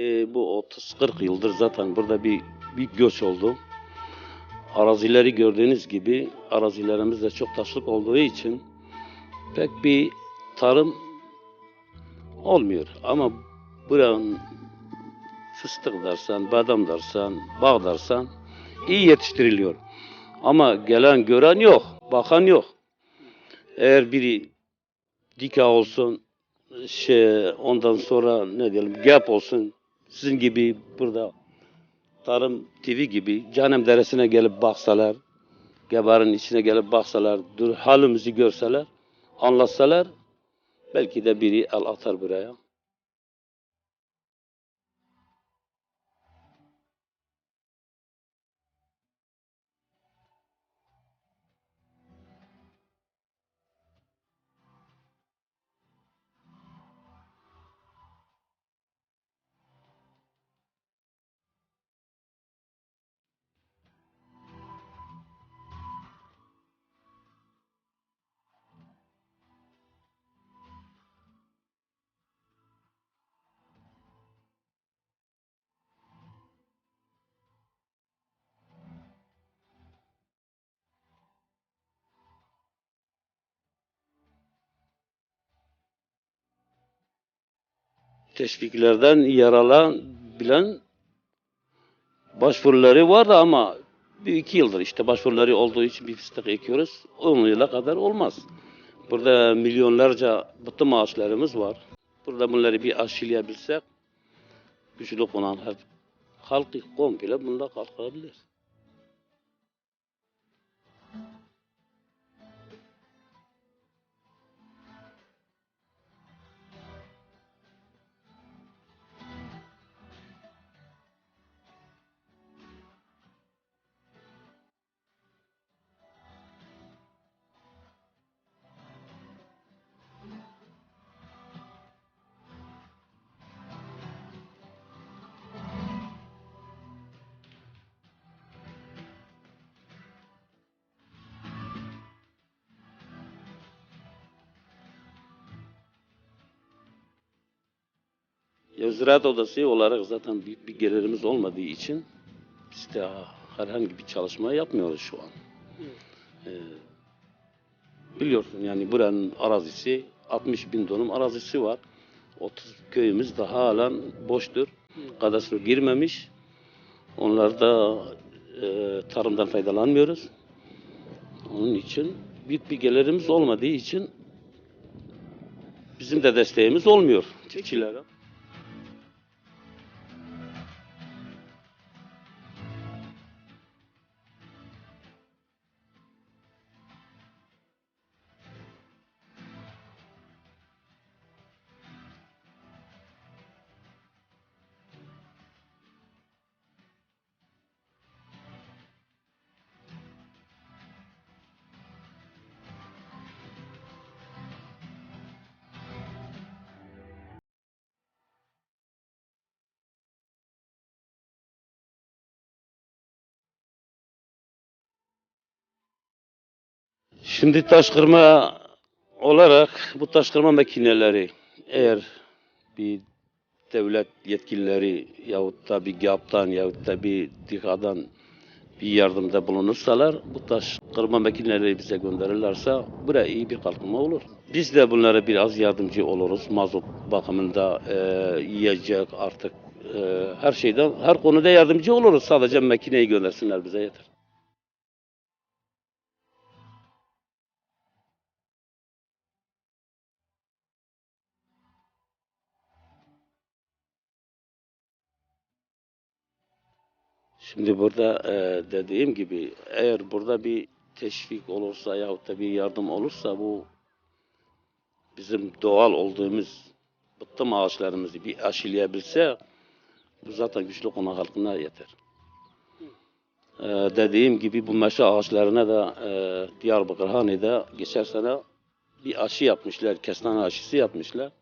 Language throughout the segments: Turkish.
E, bu 30-40 yıldır zaten burada bir bir göç oldu. Arazileri gördüğünüz gibi arazilerimiz de çok taşlık olduğu için pek bir tarım olmuyor. Ama buranın fıstık dersen, badem dersen, bağ dersen iyi yetiştiriliyor. Ama gelen gören yok, bakan yok. Eğer biri dika olsun, şey ondan sonra ne diyelim gap olsun, sizin gibi burada Tarım TV gibi Canem Deresi'ne gelip baksalar, Gebar'ın içine gelip baksalar, dur halimizi görseler, anlatsalar belki de biri el atar buraya. Teşviklerden yaralabilen başvuruları vardı ama bir iki yıldır işte başvuruları olduğu için bir fıstık ekiyoruz. 10 yıla kadar olmaz. Burada milyonlarca bıttı maaşlarımız var. Burada bunları bir aşılayabilsek güçlü olan hep halkı komple bunda kalkabilir. Ya ziraat odası olarak zaten büyük bir gelirimiz olmadığı için biz de herhangi bir çalışma yapmıyoruz şu an. Ee, biliyorsun yani buranın arazisi 60 bin dönüm arazisi var. 30 köyümüz daha halen boştur. Kadastro girmemiş. Onlar da e, tarımdan faydalanmıyoruz. Onun için büyük bir gelirimiz olmadığı için bizim de desteğimiz olmuyor çiftçilere. Şimdi taş kırma olarak bu taş kırma makineleri eğer bir devlet yetkilileri yahut da bir GAP'tan yahut da bir DİHA'dan bir yardımda bulunursalar bu taş kırma makineleri bize gönderirlerse buraya iyi bir kalkınma olur. Biz de bunlara biraz yardımcı oluruz. Mazot bakımında e, yiyecek artık e, her şeyden her konuda yardımcı oluruz. Sadece makineyi göndersinler bize yeter. Şimdi burada e, dediğim gibi eğer burada bir teşvik olursa yahut da bir yardım olursa bu bizim doğal olduğumuz bıttım ağaçlarımızı bir aşılayabilse bu zaten güçlü konu halkına yeter. E, dediğim gibi bu meşe ağaçlarına da e, Diyarbakır Hane'de geçen sene bir aşı yapmışlar, kestane aşısı yapmışlar.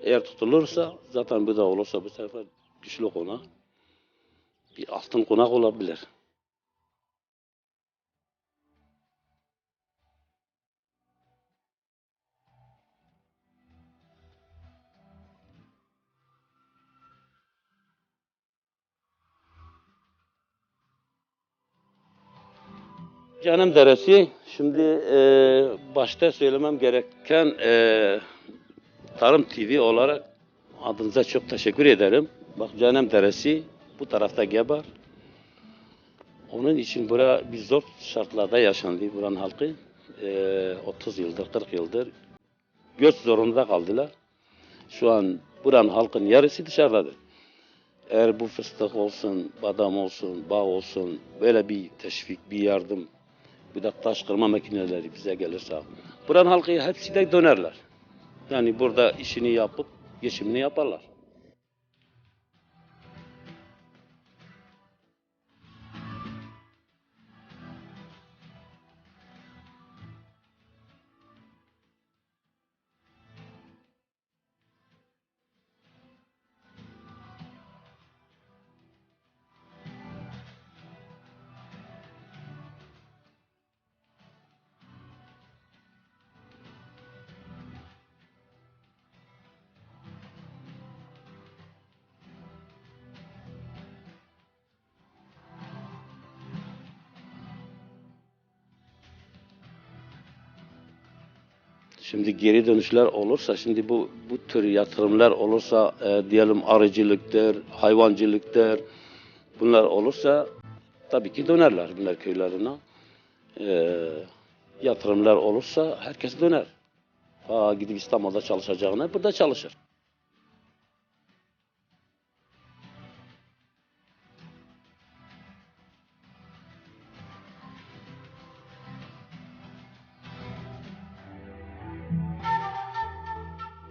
Eğer tutulursa zaten bu da olursa bu sefer güçlü konu bir altın konak olabilir. Canem Deresi, şimdi e, başta söylemem gereken e, Tarım TV olarak adınıza çok teşekkür ederim. Bak Canem Deresi bu tarafta Gebar. Onun için bura bir zor şartlarda yaşandı buranın halkı. E, 30 yıldır, 40 yıldır göç zorunda kaldılar. Şu an buranın halkın yarısı dışarıdadır. Eğer bu fıstık olsun, badam olsun, bağ olsun, böyle bir teşvik, bir yardım, bir de taş kırma makineleri bize gelirse, buranın halkı hepsi de dönerler. Yani burada işini yapıp geçimini yaparlar. Şimdi geri dönüşler olursa, şimdi bu bu tür yatırımlar olursa, e, diyelim arıcılıktır, hayvancılıktır, bunlar olursa tabii ki dönerler bunlar köylerine. E, yatırımlar olursa herkes döner. Ha, gidip İstanbul'da çalışacağına burada çalışır.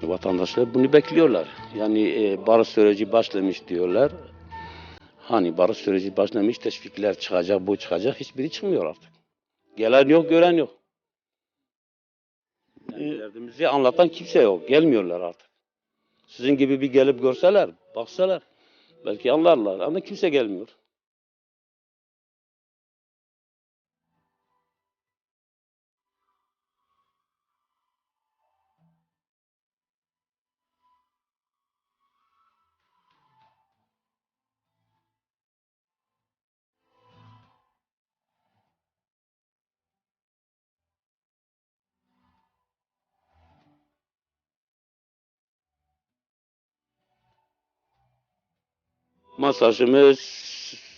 Vatandaşlar bunu bekliyorlar. Yani e, barış süreci başlamış diyorlar. Hani barış süreci başlamış, teşvikler çıkacak, bu çıkacak. Hiçbiri çıkmıyor artık. Gelen yok, gören yok. Yani derdimizi anlatan kimse yok. Gelmiyorlar artık. Sizin gibi bir gelip görseler, baksalar belki anlarlar ama kimse gelmiyor. Masajımız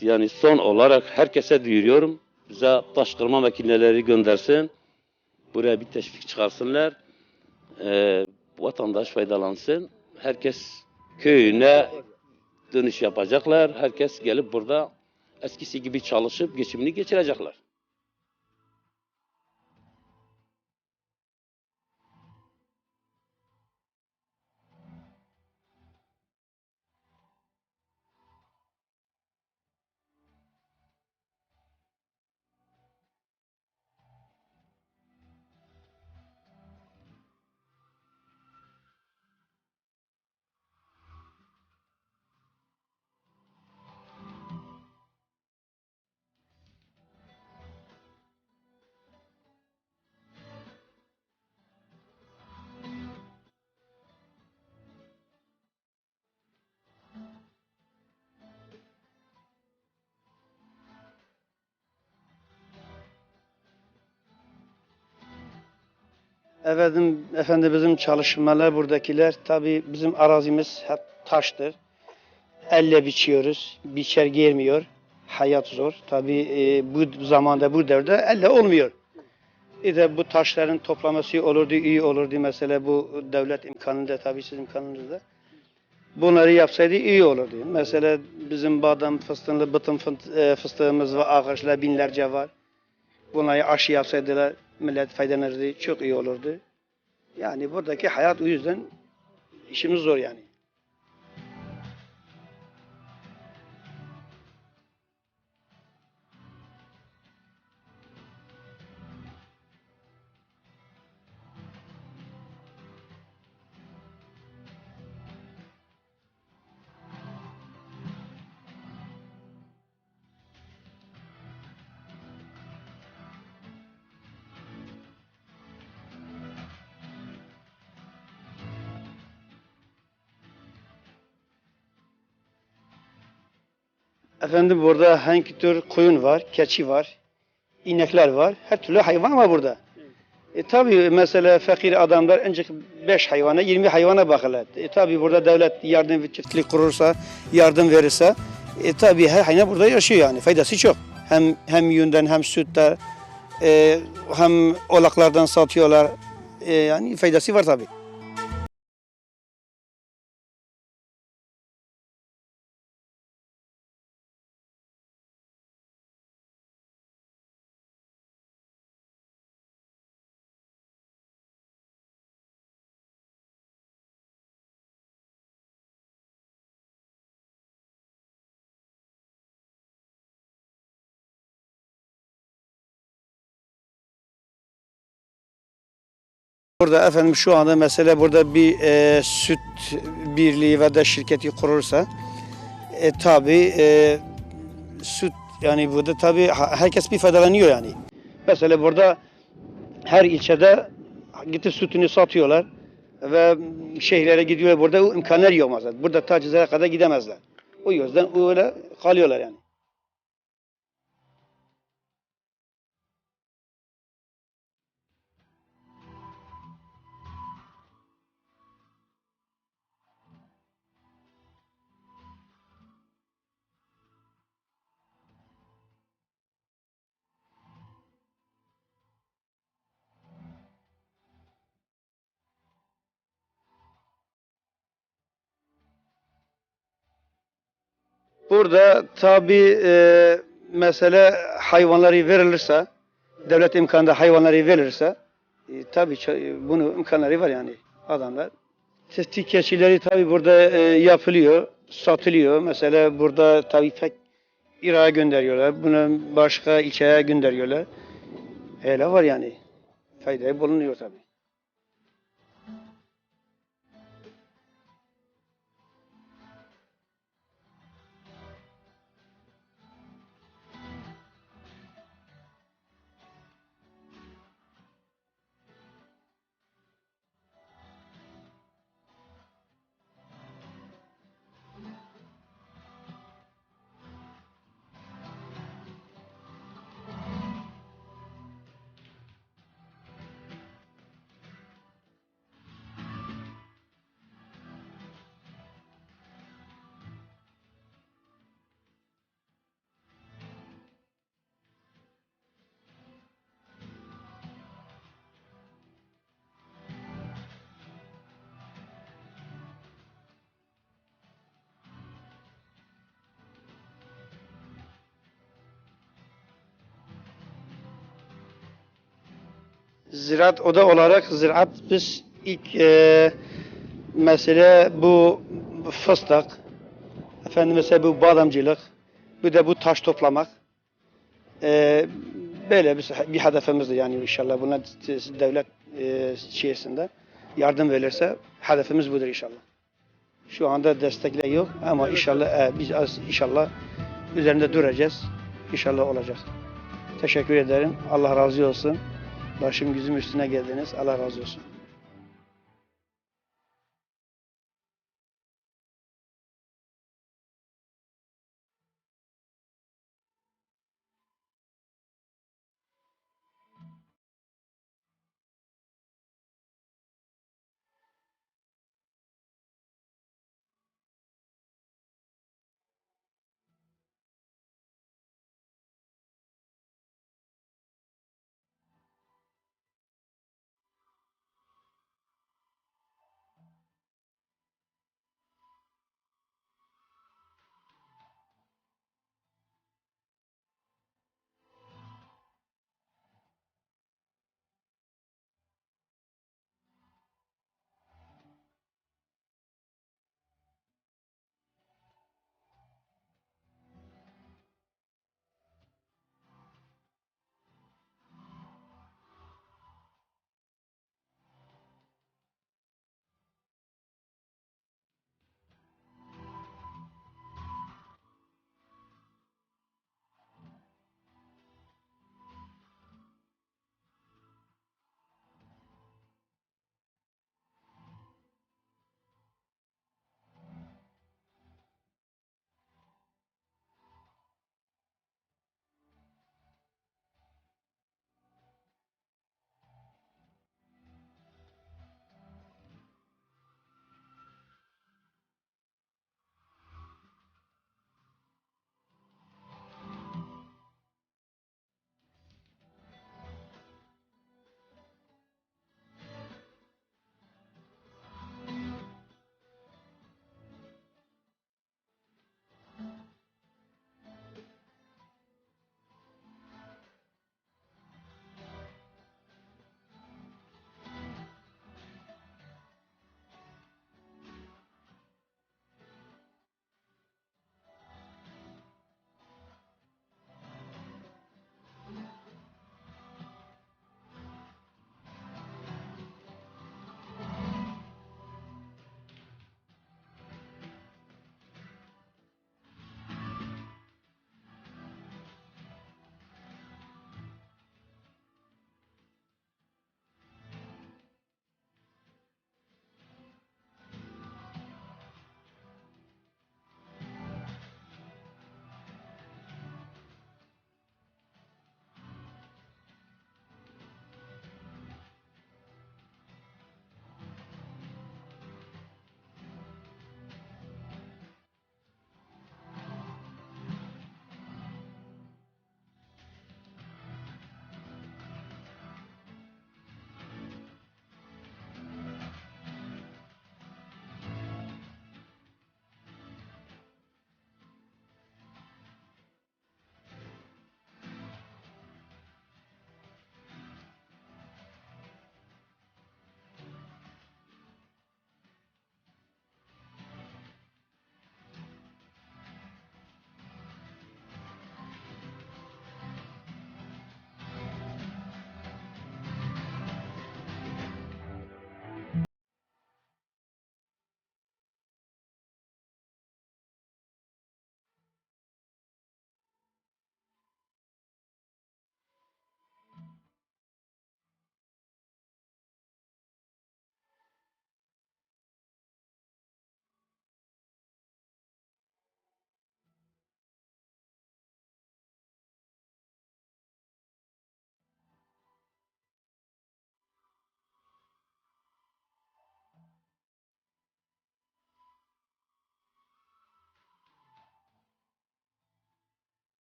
yani son olarak herkese duyuruyorum. Bize taş kırma makineleri göndersin. Buraya bir teşvik çıkarsınlar. Ee, vatandaş faydalansın. Herkes köyüne dönüş yapacaklar. Herkes gelip burada eskisi gibi çalışıp geçimini geçirecekler. Efendim, efendim bizim çalışmalar buradakiler tabi bizim arazimiz hep taştır. Elle biçiyoruz. Biçer girmiyor. Hayat zor. Tabi bu zamanda bu devirde elle olmuyor. Bir de bu taşların toplaması olurdu, iyi olurdu. Mesela bu devlet imkanında tabi sizin imkanınızda. Bunları yapsaydı iyi olurdu. Mesela bizim badem fıstığında bıtın e, fıstığımız ve ağaçlar binlerce var. Bunları aşı yapsaydılar millet faydalanırdı. Çok iyi olurdu. Yani buradaki hayat o yüzden işimiz zor yani. Efendim burada hangi tür koyun var, keçi var. inekler var. Her türlü hayvan var burada. E tabi mesela fakir adamlar ancak 5 hayvana 20 hayvana bakarlar. E tabi burada devlet yardım ve çiftlik kurursa, yardım verirse e tabi her hayvan burada yaşıyor yani. Faydası çok. Hem hem yünden hem sütten e, hem olaklardan satıyorlar. E, yani faydası var tabi. Burada efendim şu anda mesela burada bir e, süt birliği ve de şirketi kurursa e, tabi e, süt yani burada tabi herkes bir faydalanıyor yani. Mesela burada her ilçede gidip sütünü satıyorlar ve şehirlere gidiyor burada imkanlar yok mesela. Burada tacizlere kadar gidemezler. O yüzden öyle kalıyorlar yani. Burada tabi e, mesele hayvanları verilirse, devlet imkanında hayvanları verilirse, e, tabi bunu imkanları var yani adamlar. Tetik keçileri tabi burada e, yapılıyor, satılıyor. Mesela burada tabi pek İrak'a gönderiyorlar, bunu başka ilçeye gönderiyorlar. Öyle var yani. Faydayı bulunuyor tabi. Ziraat oda olarak ziraat biz ilk e, mesele bu fıstık, efendim mesela bu badamcılık, bir de bu taş toplamak. E, böyle bir, bir hedefimizdir yani inşallah buna devlet e, şeysinde yardım verirse hedefimiz budur inşallah. Şu anda destekler yok ama inşallah e, biz az inşallah üzerinde duracağız. İnşallah olacak. Teşekkür ederim. Allah razı olsun. Başım yüzüm üstüne geldiniz. Allah razı olsun.